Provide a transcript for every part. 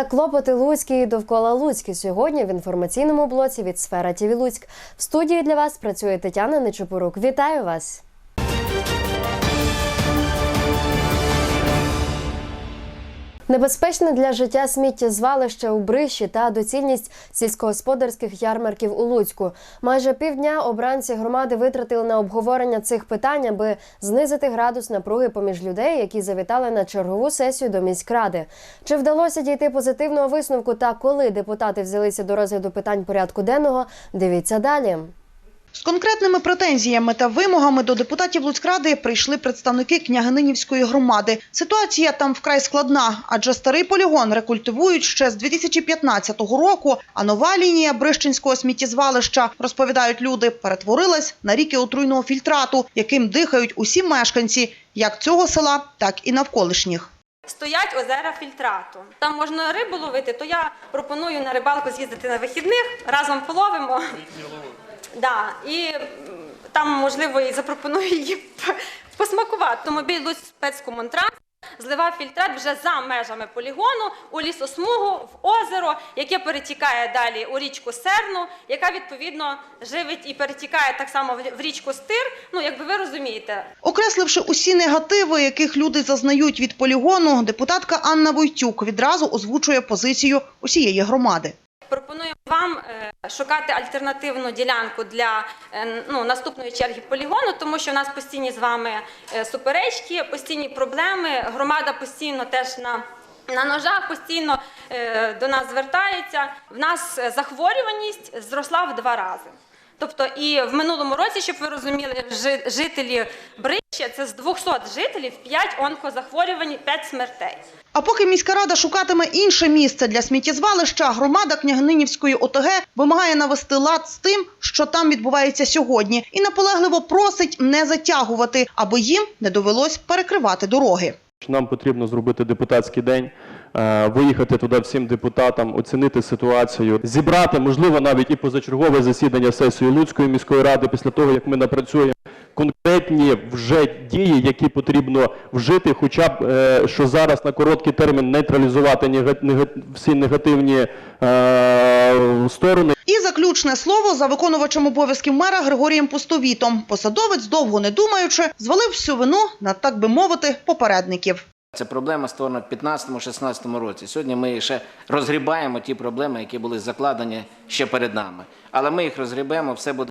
Та клопоти Луцькі і довкола Луцькі сьогодні в інформаційному блоці від сфера ТІВІ Луцьк. В студії для вас працює Тетяна Нечепорук. Вітаю вас! Небезпечне для життя сміттєзвалище у Брищі та доцільність сільськогосподарських ярмарків у Луцьку. Майже півдня обранці громади витратили на обговорення цих питань, аби знизити градус напруги поміж людей, які завітали на чергову сесію до міськради. Чи вдалося дійти позитивного висновку та коли депутати взялися до розгляду питань порядку денного? Дивіться далі. З конкретними претензіями та вимогами до депутатів Луцькради прийшли представники княгининівської громади. Ситуація там вкрай складна, адже старий полігон рекультивують ще з 2015 року, а нова лінія Брищенського сміттєзвалища, розповідають люди, перетворилась на ріки отруйного фільтрату, яким дихають усі мешканці як цього села, так і навколишніх. Стоять озера фільтрату. Там можна рибу ловити, то я пропоную на рибалку з'їздити на вихідних, разом половимо. Да, і там, можливо, і запропоную її посмакувати. Автомобіль Луць спецкомунтранс зливав фільтрат вже за межами полігону у лісосмугу, в озеро, яке перетікає далі у річку Серну, яка відповідно живить і перетікає так само в- в річку Стир. Ну, якби ви розумієте, Окресливши усі негативи, яких люди зазнають від полігону, депутатка Анна Войтюк відразу озвучує позицію усієї громади. Пропоную вам е, шукати альтернативну ділянку для е, ну, наступної черги полігону, тому що в нас постійні з вами е, суперечки, постійні проблеми. Громада постійно теж на, на ножах, постійно до нас звертається. В нас захворюваність зросла в два рази. Тобто і в минулому році, щоб ви розуміли, жи- жителі Брища, це з 200 жителів 5 онкозахворювань, 5 смертей. А поки міська рада шукатиме інше місце для сміттєзвалища, громада Княгининівської ОТГ вимагає навести лад з тим, що там відбувається сьогодні, і наполегливо просить не затягувати, аби їм не довелось перекривати дороги. Нам потрібно зробити депутатський день, е, виїхати туди всім депутатам, оцінити ситуацію, зібрати, можливо, навіть і позачергове засідання сесії Луцької міської ради після того, як ми напрацюємо конкретні вже дії, які потрібно вжити, хоча б е, що зараз на короткий термін нейтралізувати нега- нега- всі негативні е, сторони. І заключне слово за виконувачем обов'язків мера Григорієм Пустовітом. Посадовець, довго не думаючи, звалив всю вину на, так би мовити, попередників. Це проблема створена в 15-16 році. Сьогодні ми ще розгрібаємо ті проблеми, які були закладені ще перед нами. Але ми їх розгрібаємо, все буде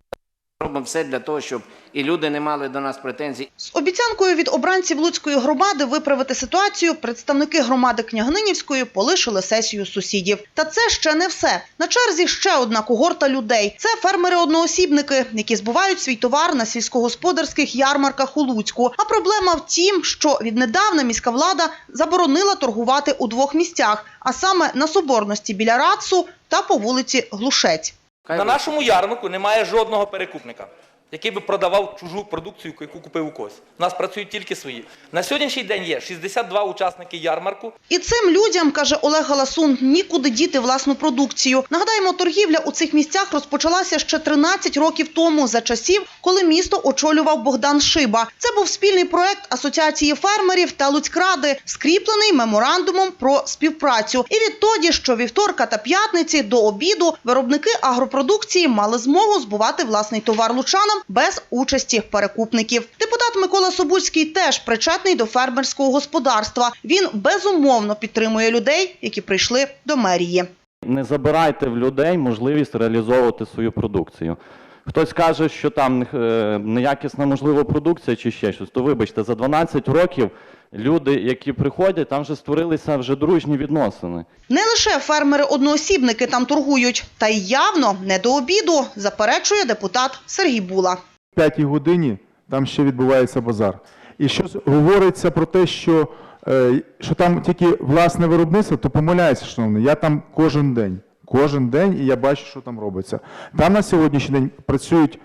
робимо все для того, щоб і люди не мали до нас претензій, З обіцянкою від обранців Луцької громади виправити ситуацію представники громади Княгининівської полишили сесію сусідів. Та це ще не все. На черзі ще одна когорта людей. Це фермери-одноосібники, які збувають свій товар на сільськогосподарських ярмарках у Луцьку. А проблема в тім, що віднедавна міська влада заборонила торгувати у двох місцях, а саме на Соборності біля Рацу та по вулиці Глушець. Хай На буде. нашому ярмарку немає жодного перекупника, який би продавав чужу продукцію, яку купив у когось. У нас працюють тільки свої. На сьогоднішній день є 62 учасники ярмарку. І цим людям, каже Олег Галасун, нікуди діти власну продукцію. Нагадаємо, торгівля у цих місцях розпочалася ще 13 років тому, за часів, коли місто очолював Богдан Шиба. Це був спільний проект Асоціації фермерів та Луцькради, скріплений меморандумом про співпрацю. І відтоді, що вівторка та п'ятниці до обіду виробники агропродукції мали змогу збувати власний товар лучанам без участі перекупників. Депутат Микола Собульський теж причетний до фермерського господарства. Він безумовно підтримує людей, які прийшли до мерії. Не забирайте в людей можливість реалізовувати свою продукцію. Хтось каже, що там е, неякісна можливо продукція чи ще щось, то вибачте, за 12 років люди, які приходять, там вже створилися вже дружні відносини. Не лише фермери-одноосібники там торгують, та й явно не до обіду, заперечує депутат Сергій Була. п'ятій годині там ще відбувається базар. І що говориться про те, що, е, що там тільки власне виробництво, то помиляється, шановний. Я там кожен день. Кожен день, і я бачу, що там робиться. Там на сьогоднішній день працюють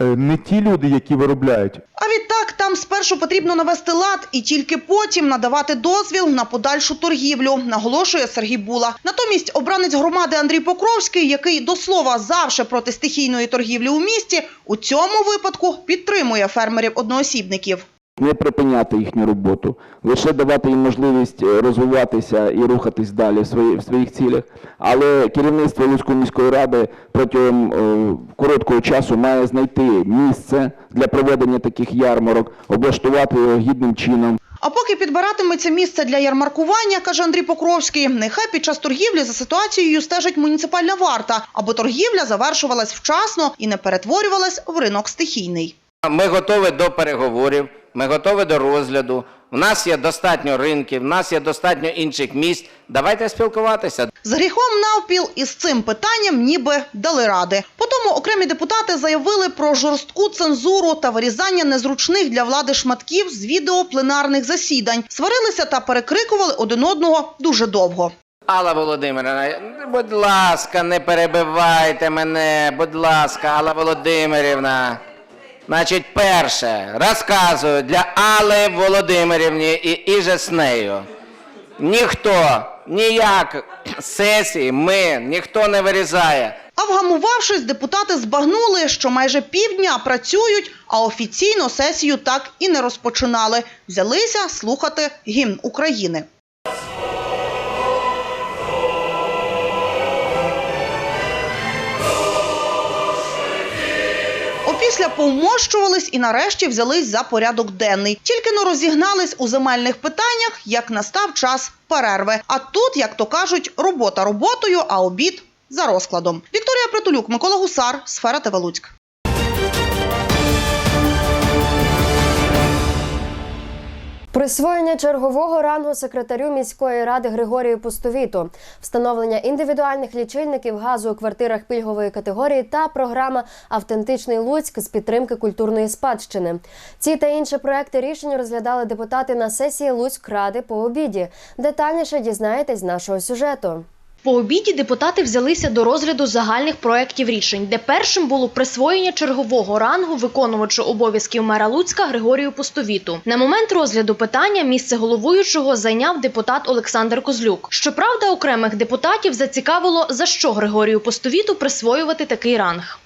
е, не ті люди, які виробляють, А відтак там спершу потрібно навести лад і тільки потім надавати дозвіл на подальшу торгівлю, наголошує Сергій Була. Натомість обранець громади Андрій Покровський, який до слова завше проти стихійної торгівлі у місті, у цьому випадку підтримує фермерів-одноосібників. Не припиняти їхню роботу, лише давати їм можливість е, розвиватися і рухатись далі в, свої, в своїх цілях. Але керівництво Луцької міської ради протягом е, короткого часу має знайти місце для проведення таких ярмарок, облаштувати його гідним чином. А поки підбиратиметься місце для ярмаркування, каже Андрій Покровський, нехай під час торгівлі за ситуацією стежить муніципальна варта, аби торгівля завершувалась вчасно і не перетворювалась в ринок стихійний. Ми готові до переговорів, ми готові до розгляду. У нас є достатньо ринків, у нас є достатньо інших місць. Давайте спілкуватися. З гріхом навпіл із цим питанням ніби дали ради. Потому окремі депутати заявили про жорстку цензуру та вирізання незручних для влади шматків з відео пленарних засідань. Сварилися та перекрикували один одного дуже довго. Алла Володимирівна, будь ласка, не перебивайте мене, будь ласка, Алла Володимирівна. Значить, перше, розказую для Алли Володимирівні і іже з нею. Ніхто, ніяк сесії ми, ніхто не вирізає. А вгамувавшись, депутати збагнули, що майже півдня працюють, а офіційно сесію так і не розпочинали. Взялися слухати гімн України. Опісля повмощувались і нарешті взялись за порядок денний. Тільки но розігнались у земельних питаннях, як настав час перерви. А тут, як то кажуть, робота роботою, а обід за розкладом. Вікторія Притулюк, Микола Гусар, Сфера ТВ Присвоєння чергового рангу секретарю міської ради Григорію Пустовіту, встановлення індивідуальних лічильників газу у квартирах пільгової категорії та програма Автентичний Луцьк з підтримки культурної спадщини. Ці та інші проекти рішень розглядали депутати на сесії Луцькради по обіді. Детальніше дізнаєтесь нашого сюжету. По обіді депутати взялися до розгляду загальних проєктів рішень, де першим було присвоєння чергового рангу виконувачу обов'язків мера Луцька Григорію Пустовіту. На момент розгляду питання місце головуючого зайняв депутат Олександр Козлюк. Щоправда, окремих депутатів зацікавило, за що Григорію Пустовіту присвоювати такий ранг.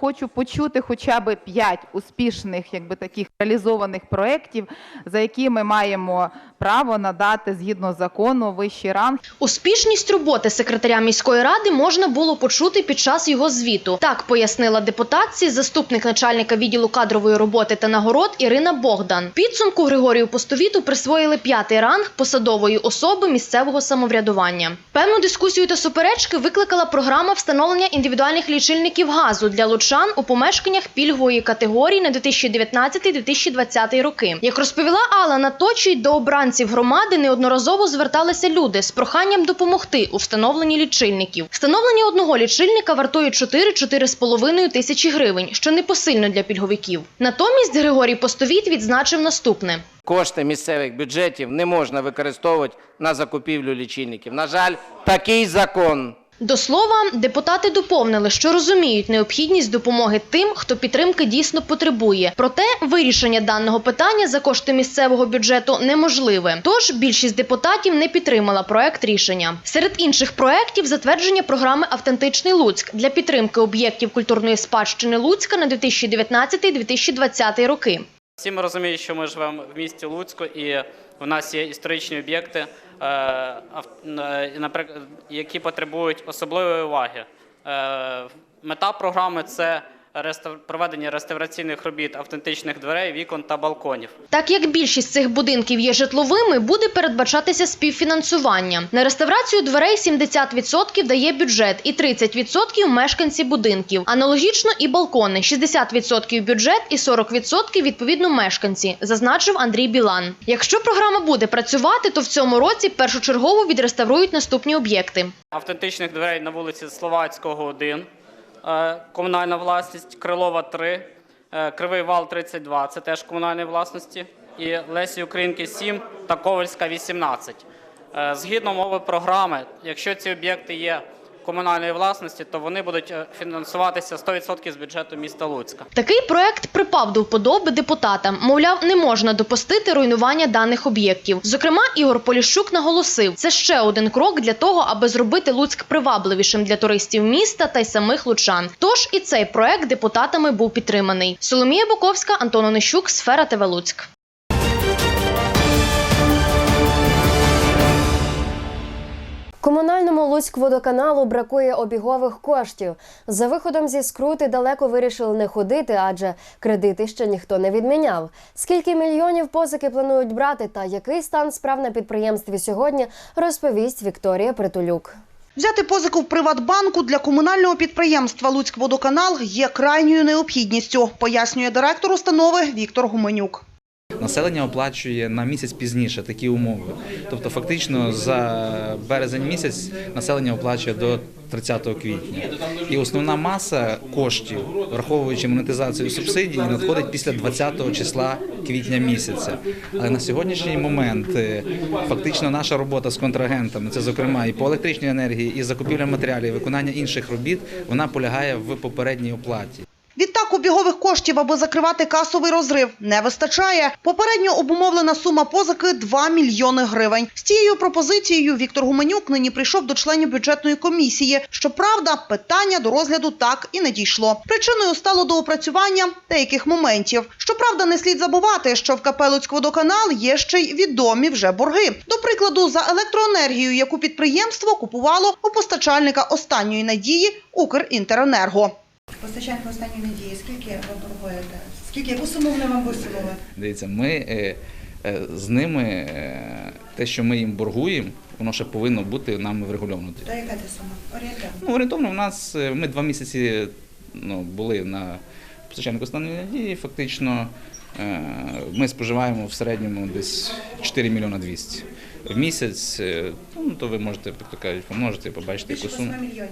Хочу почути хоча б п'ять успішних, якби таких реалізованих проєктів, за які ми маємо право надати згідно закону вищий ранг. Успішність роботи секретаря міської ради можна було почути під час його звіту. Так пояснила депутатці заступник начальника відділу кадрової роботи та нагород Ірина Богдан. Підсумку Григорію Постовіту присвоїли п'ятий ранг посадової особи місцевого самоврядування. Певну дискусію та суперечки викликала програма встановлення індивідуальних лічильників газу для лучан у помешканнях пільгової категорії на 2019-2020 роки. Як розповіла Алла Наточій, до обранців громади неодноразово зверталися люди з проханням допомогти у встановленні лічильників. Встановлення одного лічильника вартує 4-4,5 тисячі гривень, що непосильно для пільговиків. Натомість Григорій Постовіт відзначив наступне. Кошти місцевих бюджетів не можна використовувати на закупівлю лічильників. На жаль, такий закон. До слова, депутати доповнили, що розуміють необхідність допомоги тим, хто підтримки дійсно потребує. Проте вирішення даного питання за кошти місцевого бюджету неможливе. Тож більшість депутатів не підтримала проект рішення. Серед інших проєктів затвердження програми Автентичний Луцьк для підтримки об'єктів культурної спадщини Луцька на 2019-2020 роки. Всі ми розуміємо, що ми живемо в місті Луцьку, і у нас є історичні об'єкти, е, е, які потребують особливої уваги. Е, Мета програми це проведення реставраційних робіт автентичних дверей, вікон та балконів. Так як більшість цих будинків є житловими, буде передбачатися співфінансування. На реставрацію дверей 70% дає бюджет і 30% мешканці будинків. Аналогічно і балкони 60% бюджет і 40% відповідно мешканці, зазначив Андрій Білан. Якщо програма буде працювати, то в цьому році першочергово відреставрують наступні об'єкти. Автентичних дверей на вулиці Словацького 1, е, комунальна власність, Крилова 3, е, Кривий Вал 32, це теж комунальної власності, і Лесі Українки 7 та Ковальська 18. Е, Згідно мови програми, якщо ці об'єкти є комунальної власності, то вони будуть е, фінансуватися 100% з бюджету міста Луцька. Такий проект припав до вподоби депутатам. Мовляв, не можна допустити руйнування даних об'єктів. Зокрема, Ігор Поліщук наголосив, це ще один крок для того, аби зробити Луцьк привабливішим для туристів міста та й самих лучан. Тож і цей проект депутатами був підтриманий. Соломія Буковська, Антон Онищук, Сфера ТВ Луцьк. Луцькводоканалу бракує обігових коштів. За виходом зі скрути далеко вирішили не ходити, адже кредити ще ніхто не відміняв. Скільки мільйонів позики планують брати та який стан справ на підприємстві сьогодні, розповість Вікторія Притулюк. Взяти позику в Приватбанку для комунального підприємства «Луцькводоканал» є крайньою необхідністю, пояснює директор установи Віктор Гуменюк. Населення оплачує на місяць пізніше такі умови. Тобто, фактично за березень місяць населення оплачує до 30 квітня. І основна маса коштів, враховуючи монетизацію субсидій, надходить після 20 числа квітня місяця. Але на сьогоднішній момент е, фактично наша робота з контрагентами, це зокрема і по електричній енергії, і закупівля матеріалів, і виконання інших робіт, вона полягає в попередній оплаті. Відтак обігових коштів, аби закривати касовий розрив, не вистачає. Попередньо обумовлена сума позики – 2 мільйони гривень. З цією пропозицією Віктор Гуменюк нині прийшов до членів бюджетної комісії. Щоправда, питання до розгляду так і не дійшло. Причиною стало доопрацювання деяких моментів. Щоправда, не слід забувати, що в КП «Луцькводоканал» є ще й відомі вже борги. До прикладу, за електроенергію, яку підприємство купувало у постачальника останньої надії «Укрінтеренерго». Постачальник останньої надії, скільки ви боргуєте? Скільки, яку суму вони вам висунули? Дивіться, ми е, е, з ними е, те, що ми їм боргуємо, воно ще повинно бути нами врегульовано. Та яка це сума? Орієнтовно. Ну, орієнтовно, в нас ми два місяці ну, були на постачальнику останньої надії. Фактично ми споживаємо в середньому десь 4 мільйона 200 в місяць. Ну, то ви можете, то кажуть, помножити побачити, яку суму. 8 мільйонів.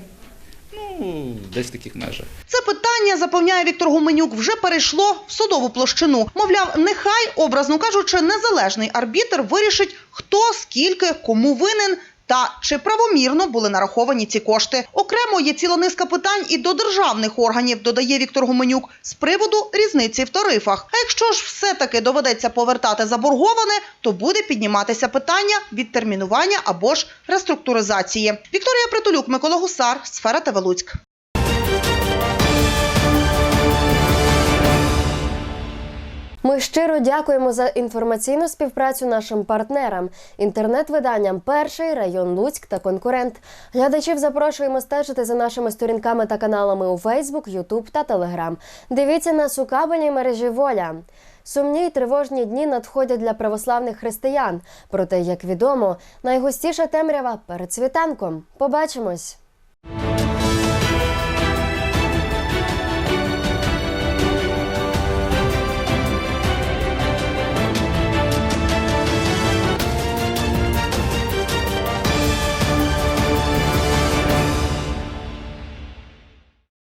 Ну, десь в таких межах. Це питання, запевняє Віктор Гуменюк, вже перейшло в судову площину. Мовляв, нехай, образно кажучи, незалежний арбітр вирішить, хто, скільки, кому винен та чи правомірно були нараховані ці кошти. Окремо є ціла низка питань і до державних органів, додає Віктор Гуменюк, з приводу різниці в тарифах. А якщо ж все-таки доведеться повертати заборговане, то буде підніматися питання відтермінування або ж реструктуризації. Вікторія Притулюк, Микола Гусар, Сфера ТВ Ми щиро дякуємо за інформаційну співпрацю нашим партнерам, інтернет-виданням Перший район Луцьк та конкурент. Глядачів запрошуємо стежити за нашими сторінками та каналами у Фейсбук, Ютуб та Телеграм. Дивіться нас у кабельній мережі Воля. Сумні й тривожні дні надходять для православних християн. Проте, як відомо, найгустіша темрява перед світанком. Побачимось.